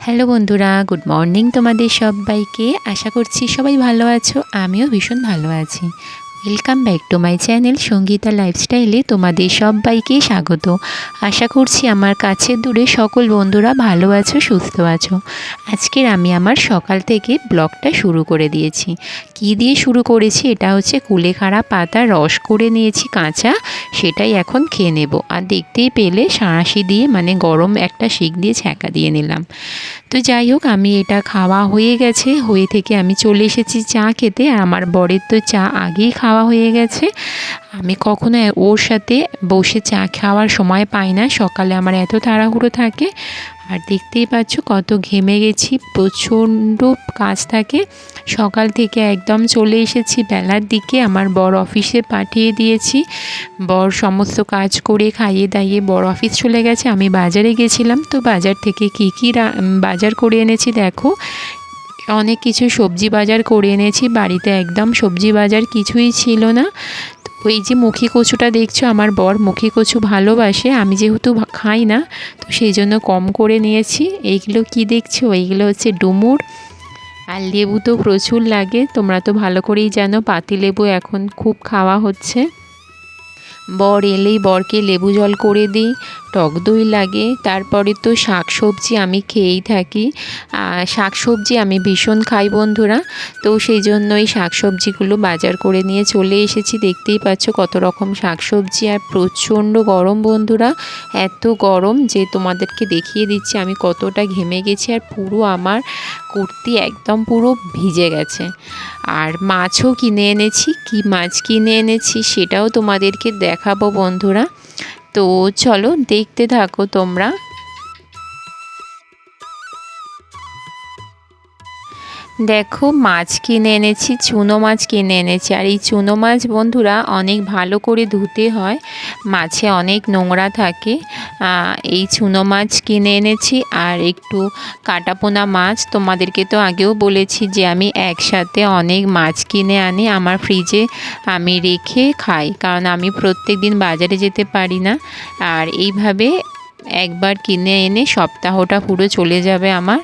Hello বন্ধুরা, good morning তোমাদের সবাইকে। আশা করছি সবাই ভালো আছো, আমিও ভীষণ ভালো আছি। Welcome back to my channel Sangeeta লাইফস্টাইলে তোমাদের সবাইকে স্বাগত। আশা করছি আমার কাছের দূরে সকল বন্ধুরা ভালো আছো, সুস্থ আছো। আজকের আমি আমার সকাল থেকে ব্লগটা শুরু করে দিয়েছি। কি দিয়ে শুরু করেছি? এটা হচ্ছে কুলেখাড়া পাতা রস করে নিয়েছি কাঁচা, সেটাই এখন খেয়ে নেব। আর দেখতেই পেলে সাঁড়াশি দিয়ে মানে গরম একটা শিক দিয়ে ছ্যাঁকা দিয়ে নিলাম। তো যাই হোক, আমি এটা খাওয়া হয়ে গেছে। হয়ে থেকে আমি চলে এসেছি চা খেতে। আমার বরের তো চা আগেই খাওয়া হয়ে গেছে। আমি কখনো ওর সাথে বসে চা খাওয়ার সময় পাই না। সকালে আমার এত তাড়াহুড়ো থাকে। আর দেখতেই পাচ্ছ কত ঘেমে গেছি, প্রচণ্ড কাজ থাকে। সকাল থেকে একদম চলে এসেছি বেলার দিকে, আমার বর অফিসে পাঠিয়ে দিয়েছি। বর সমস্ত কাজ করে খাইয়ে দাইয়ে বড় অফিস চলে গেছে, আমি বাজারে গেছিলাম। তো বাজার থেকে কী কী বাজার করে এনেছি দেখো। অনেক কিছু সবজি বাজার করে এনেছি, বাড়িতে একদম সবজি বাজার কিছুই ছিল না। ওই যে মুখি কচুটা দেখছ, আমার বর মুখি কচু ভালোবাসে, আমি যেহেতু খাই না, তো সেই জন্য কম করে নিয়েছি। এইগুলো কি দেখছ? এইগুলো হচ্ছে ডুমুর আর লেবু তো প্রচুর লাগে, তোমরা তো ভালো করেই জানো পাতিলেবু এখন খুব খাওয়া হচ্ছে। বর এলেই বরকে লেবু জল করে দিই। টক দই লাগে, তারপরে তো শাক সবজি আমি খেয়েই থাকি। শাক সবজি আমি ভীষণ খাই বন্ধুরা, তো সেই জন্য এই শাক সবজিগুলো বাজার করে নিয়ে চলে এসেছি। দেখতেই পাচ্ছ কত রকম শাক সবজি আর প্রচণ্ড গরম বন্ধুরা, এত গরম যে তোমাদেরকে দেখিয়ে দিচ্ছি আমি কতটা ঘেমে গেছি, আর পুরো আমার কুর্তি একদম পুরো ভিজে গেছে। আর মাছও কিনে এনেছি, কি মাছ কিনে এনেছি সেটাও তোমাদেরকে দেখাবো বন্ধুরা। তো চলো দেখতে থাকো তোমরা। দেখো, মাছ কিনে এনেছি, চুনো মাছ কিনে এনেছি। আর এই চুনো মাছ বন্ধুরা অনেক ভালো করে ধুতে হয়, মাছে অনেক নোংরা থাকে। এই চুনো মাছ কিনে এনেছি। আর একটু কাটাপোনা মাছ, তোমাদেরকে তো আগেও বলেছি যে আমি একসাথে অনেক মাছ কিনে আনি, আমার ফ্রিজে আমি রেখে খাই। কারণ আমি প্রত্যেক দিন বাজারে যেতে পারি না। আর এইভাবে একবার কিনে এনে সপ্তাহটা পুরো চলে যাবে আমার।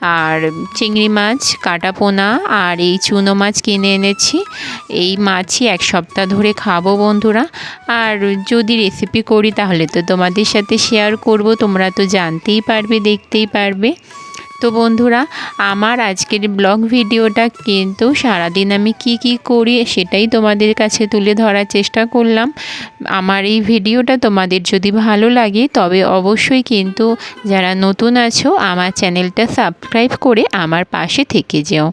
আর চিংড়ি মাছ, কাটা পোনা আর এই চুনো মাছ কিনে এনেছি। এই মাছই এক সপ্তাহ ধরে খাব বন্ধুরা। আর যদি রেসিপি করি তাহলে তো তোমাদের সাথে শেয়ার করব, তোমরা তো জানতেই পারবে, দেখতেই পারবে। তো বন্ধুরা, আমার আজকের ব্লগ ভিডিওটা কিন্তু সারাদিন আমি কি কি করি সেটাই তোমাদের কাছে তুলে ধরার চেষ্টা করলাম। আমার এই ভিডিওটা তোমাদের যদি ভালো লাগে, তবে অবশ্যই কিন্তু যারা নতুন আছো, আমার চ্যানেলটা সাবস্ক্রাইব করে আমার পাশে থেকে যেও।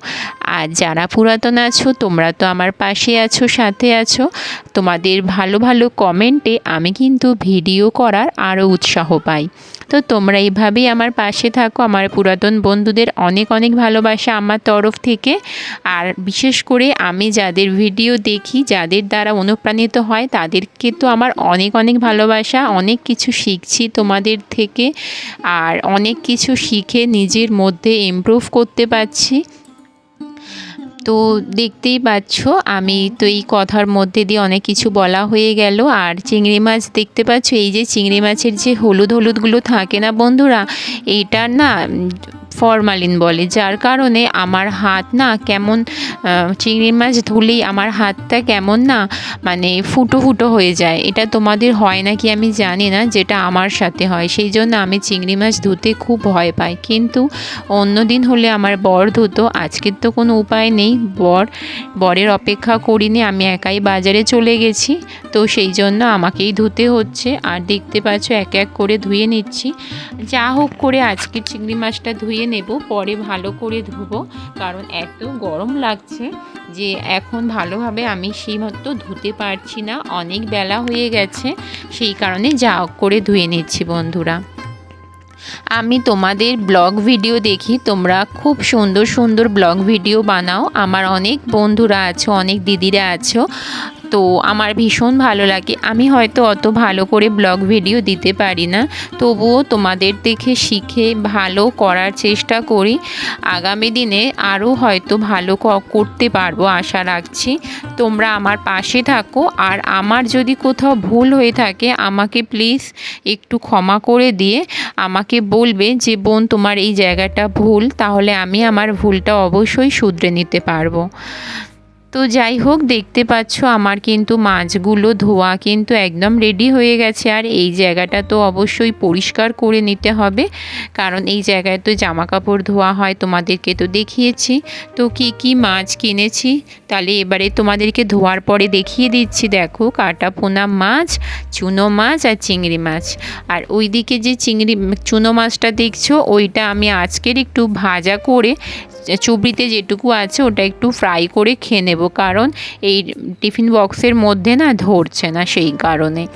আর যারা পুরাতন আছো, তোমরা তো আমার পাশে আছো, সাথে আছো, তোমাদের ভালো ভালো কমেন্টে আমি কিন্তু ভিডিও করার আরও উৎসাহ পাই। তো তোমরা এইভাবেই আমার পাশে থাকো, আমার পুরাতন বন্ধুদের অনেক অনেক ভালোবাসা আমার তরফ থেকে। আর বিশেষ করে আমি যাদের ভিডিও দেখি, যাদের দ্বারা অনুপ্রাণিত হয়, তাদেরকে তো আমার অনেক অনেক ভালোবাসা, অনেক কিছু শিখছি তোমাদের থেকে। আর অনেক কিছু শিখে নিজের মধ্যে ইমপ্রুভ করতে পারছি। তো দেখতেই পাচ্ছ, আমি তো এই কথার মধ্যে দিয়ে অনেক কিছু বলা হয়ে গেল। আর চিংড়ি মাছ দেখতে পাচ্ছ, এই যে চিংড়ি মাছের যে হলুদ হলুদগুলো থাকে না বন্ধুরা, এইটার না ফরমালিন বলে, যার কারণে আমার হাত না কেমন চিংড়ি মাছ ধুলেই আমার হাতটা কেমন না মানে ফুটো ফুটো হয়ে যায়। এটা তোমাদের হয় নাকি আমি জানি না, যেটা আমার সাথে হয়। সেই জন্য আমি চিংড়ি মাছ ধুতে খুব ভয় পাই। কিন্তু অন্য দিন হলে আমার বর ধুতো, আজকের তো কোনো উপায় নেই। বর, বরের অপেক্ষা করিনি, আমি একাই বাজারে চলে গেছি। তো সেই জন্য আমাকেই ধুতে হচ্ছে। আর দেখতে পাচ্ছ, এক এক করে ধুয়ে নিচ্ছি। যা হোক করে আজকের চিংড়ি মাছটা ধুয়ে নেব, পরে ভালো করে ধুবো। কারণ এত গরম লাগছে যে এখন ভালোভাবে আমি সেই মতো ধুতে পারছি না, অনেক বেলা হয়ে গেছে। সেই কারণে যা করে ধুয়ে নিচ্ছি বন্ধুরা। আমি তোমাদের ব্লগ ভিডিও দেখি, তোমরা খুব সুন্দর সুন্দর ব্লগ ভিডিও বানাও। আমার অনেক বন্ধুরা আছো, অনেক দিদিরা আছো। তো আমার ভীষণ ভালো লাগে। আমি হয়তো অত ভালো করে ব্লগ ভিডিও দিতে পারি না। তবুও তোমাদের দেখে শিখে ভালো করার চেষ্টা করি। আগামী দিনে আরও হয়তো ভালো করতে পারব আশা রাখছি। তোমরা আমার পাশে থাকো। আর আমার যদি কোথাও ভুল হয়ে থাকে, আমাকে প্লিজ একটু ক্ষমা করে দিয়ে আমাকে বলবে যে, বোন, তোমার এই জায়গাটা ভুল। তাহলে আমি আমার ভুলটা অবশ্যই শুধরে নিতে পারব। তো যাই হোক, দেখতে পাচ্ছ আমার কিন্তু মাছগুলো, ধোয়া কিন্তু একদম রেডি হয়ে গেছে। আর এই জায়গাটা তো অবশ্যই পরিষ্কার করে নিতে হবে। কারণ এই জায়গায় তো জামা কাপড় ধোয়া হয়, তোমাদেরকে তো দেখিয়েছি। তো কি কি মাছ কিনেছি? তাহলে এবারে তোমাদেরকে ধোয়ার পরে দেখিয়ে দিচ্ছি। দেখো কাটা পোনা মাছ, চুনো মাছ আর চিংড়ি মাছ। আর ওইদিকে যে চিংড়ি, চুনো মাছটা দেখছ, ওইটা আমি আজকের একটু ভাজা করে চুবড়িতে যেটুকু আছে ওটা একটু ফ্রাই করে খেয়ে নেব। কারণ এই টিফিন বক্সের মধ্যে না ধরছে না সেই কারণে।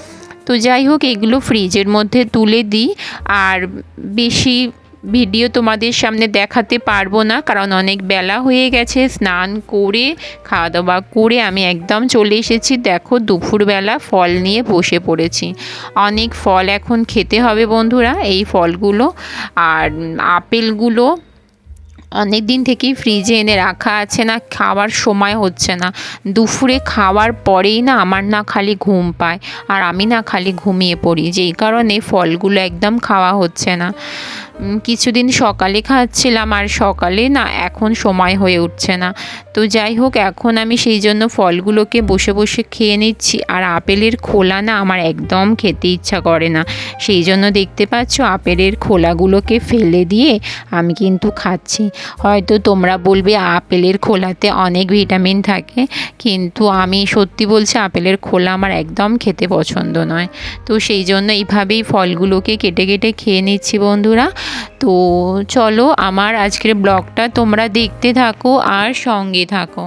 তো যাই হোক, এগুলো ফ্রিজের মধ্যে তুলে দিই। আর বেশি ভিডিও তোমাদের সামনে দেখাতে পারব না, কারণ অনেক বেলা হয়ে গেছে। স্নান করে খাওয়া দাওয়া করে আমি একদম চলে এসেছি। দেখো, দুপুরবেলা ফল নিয়ে বসে পড়েছি। অনেক ফল এখন খেতে হবে বন্ধুরা, এই ফলগুলো। আর আপেলগুলো অনেক দিন থেকেই ফ্রিজে এনে রাখা আছে না, খাওয়ার সময় হচ্ছে না। দুপুরে খাওয়ার পরেই না আমার না খালি ঘুম পায় আর আমি না খালি ঘুমিয়ে পড়ি, যেই কারণে ফলগুলো একদম খাওয়া হচ্ছে না। কিছুদিন সকালে খাচ্ছিলাম আর সকালে না এখন সময় হয়ে উঠছে না। তো যাই হোক, এখন আমি সেই জন্য ফলগুলোকে বসে বসে খেয়ে নিচ্ছি আর আপেলের খোলা না আমার একদম খেতে ইচ্ছা করে না। সেই জন্য দেখতে পাচ্ছ, আপেলের খোলাগুলোকে ফেলে দিয়ে আমি কিন্তু খাচ্ছি। হয়তো তোমরা বলবে আপেলের খোলাতে অনেক ভিটামিন থাকে, কিন্তু আমি সত্যি বলছি আপেলের খোলা আমার একদম খেতে পছন্দ নয়। তো সেই জন্য এইভাবেই ফলগুলোকে কেটে কেটে খেয়ে নিচ্ছি বন্ধুরা। তো চলো আমার আজকের ব্লগটা তোমরা দেখতে থাকো আর সঙ্গে থাকো।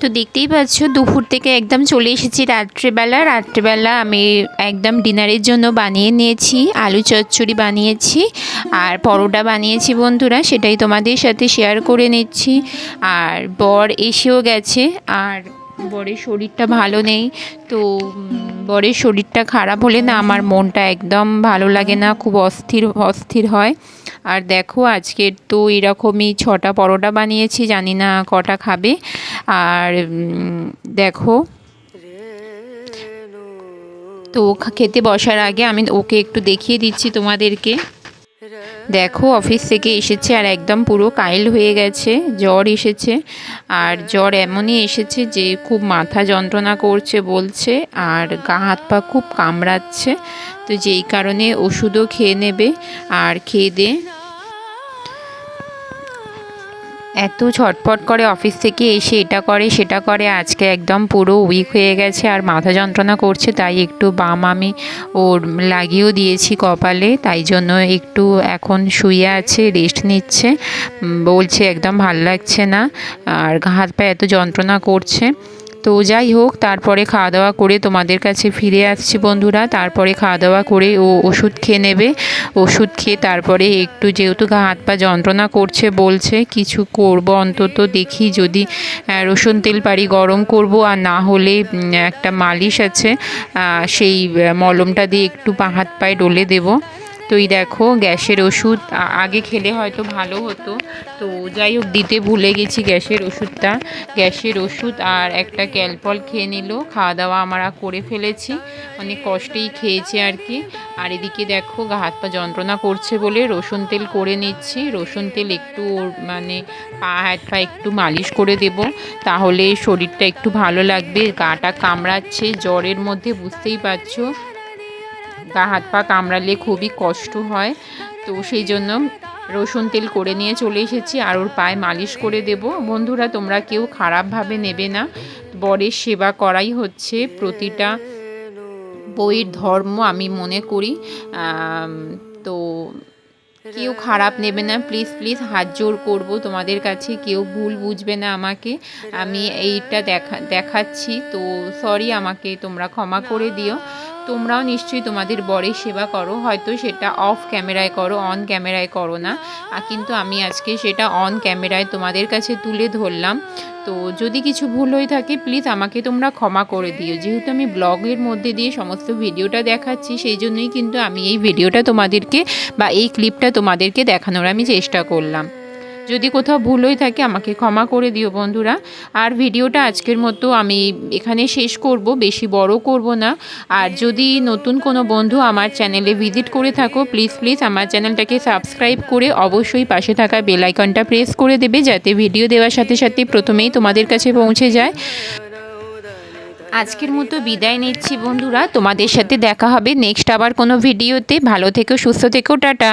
তো দেখতেই পাচ্ছ, দুপুর থেকে একদম চলে এসেছি রাত্রেবেলা। রাত্রেবেলা আমি একদম ডিনারের জন্য বানিয়ে নিয়েছি, আলু চচ্চড়ি বানিয়েছি আর পরোটা বানিয়েছি বন্ধুরা, সেটাই তোমাদের সাথে শেয়ার করে নিচ্ছি। আর বর এসেও গেছে, আর বরের শরীরটা ভালো নেই, তো বরের শরীরটা খারাপ হলে না আমার মনটা একদম ভালো লাগে না, খুব অস্থির অস্থির হয়। আর দেখো আজকের তো এরকমই ছটা পরোটা বানিয়েছি, জানি না কটা খাবে। আর দেখো, তো খেতে বসার আগে আমি ওকে একটু দেখিয়ে দিচ্ছি তোমাদেরকে। দেখো অফিস থেকে এসেছে আর একদম পুরো কাইল হয়ে গেছে, জ্বর এসেছে। আর জ্বর এমনই এসেছে যে খুব মাথা যন্ত্রণা করছে বলছে আর গা হাত পা খুব কামড়াচ্ছে। তো যেই কারণে ওষুধও খেয়ে নেবে আর খেয়ে দে। এত ছটপট করে অফিস থেকে এসে এটা করে, সেটা করে, আজকে একদম পুরো উইক হয়ে গেছে আর মাথা যন্ত্রণা করছে, তাই একটু বাম আমি ওর লাগিয়েও দিয়েছি কপালে, তাই জন্য একটু এখন শুয়ে আছে রেস্ট নিচ্ছে বলছে একদম ভালো লাগছে না, আর হাত পায়ে এত যন্ত্রণা করছে। তো যাই হোক, তারপরে খাওয়া দাওয়া করে তোমাদের কাছে ফিরে আসছি বন্ধুরা। তারপরে খাওয়া দাওয়া করে ও ওষুধ খেয়ে নেবে। ওষুধ খেয়ে তারপরে একটু যেহেতু গা, হাত, পা যন্ত্রণা করছে বলছে, কিছু করব অন্তত দেখি যদি রসুন তেল পারি গরম করব। আর না হলে একটা মালিশ আছে সেই মলমটা দিয়ে একটু হাত, পায়ে ডলে দেবো। তো এই দেখো, গ্যাসের ওষুধ আগে খেলে হয়তো ভালো হতো। তো যাই হোক, দিতে ভুলে গেছি গ্যাসের ওষুধটা। গ্যাসের ওষুধ আর একটা ক্যালপল খেয়ে নিল। খাওয়া দাওয়া আমরা করে ফেলেছি। অনেক কষ্টেই খেয়েছি আর কি। আর এদিকে দেখো হাত পা যন্ত্রণা করছে বলে রসুন তেল করে নিচ্ছি। রসুন তেল একটু মানে পা, হাত পা একটু মালিশ করে দেব। তাহলে শরীরটা একটু ভালো লাগবে। গাটা কামড়াচ্ছে, জ্বরের মধ্যে, বুঝতেই পারছ? গা হাত পা কামড়ালে খুবই কষ্ট হয়। তো সেই জন্য রসুন তেল করে নিয়ে চলে এসেছি আর ওর পায়ে মালিশ করে দেব। বন্ধুরা, তোমরা কেউ খারাপভাবে নেবে না। বরের সেবা করাই হচ্ছে প্রতিটা বইয়ের ধর্ম আমি মনে করি। তো কেউ খারাপ নেবে না। প্লিজ প্লিজ হাত জোর করব তোমাদের কাছে। কেউ ভুল বুঝবে না আমাকে। আমি এইটা দেখা, দেখাচ্ছি। তো সরি আমাকে, তোমরা ক্ষমা করে দিও। তোমরাও নিশ্চয়ই তোমাদের বরের সেবা করো। হয়তো সেটা অফ ক্যামেরায় করো অন ক্যামেরায় করো না। কিন্তু আমি আজকে সেটা অন ক্যামেরায় তোমাদের কাছে তুলে ধরলাম। তো যদি কিছু ভুল হয়ে থাকে প্লিজ আমাকে তোমরা ক্ষমা করে দিও। যেহেতু আমি ব্লগের মধ্যে দিয়ে সমস্ত ভিডিওটা দেখাচ্ছি, সেই জন্যই কিন্তু আমি এই ভিডিওটা তোমাদেরকে বা এই ক্লিপটা তোমাদেরকে দেখানোর আমি চেষ্টা করলাম। যদি কোথাও ভুল হয়ে থাকে আমাকে ক্ষমা করে দিও বন্ধুরা। আর ভিডিওটা আজকের মতো আমি এখানে শেষ করব, বেশি বড় করব না। আর যদি নতুন কোনো বন্ধু আমার চ্যানেলে ভিজিট করে থাকো প্লিজ প্লিজ আমার চ্যানেলটাকে সাবস্ক্রাইব করে অবশ্যই পাশে থাকা বেল আইকনটা প্রেস করে দেবে, যাতে ভিডিও দেওয়ার সাথে সাথে প্রথমেই তোমাদের কাছে পৌঁছে যায়। আজকের মতো বিদায় নিচ্ছি বন্ধুরা। তোমাদের সাথে দেখা হবে নেক্সট আবার কোনো ভিডিওতে ভালো থেকো, সুস্থ থেকো, টাটা।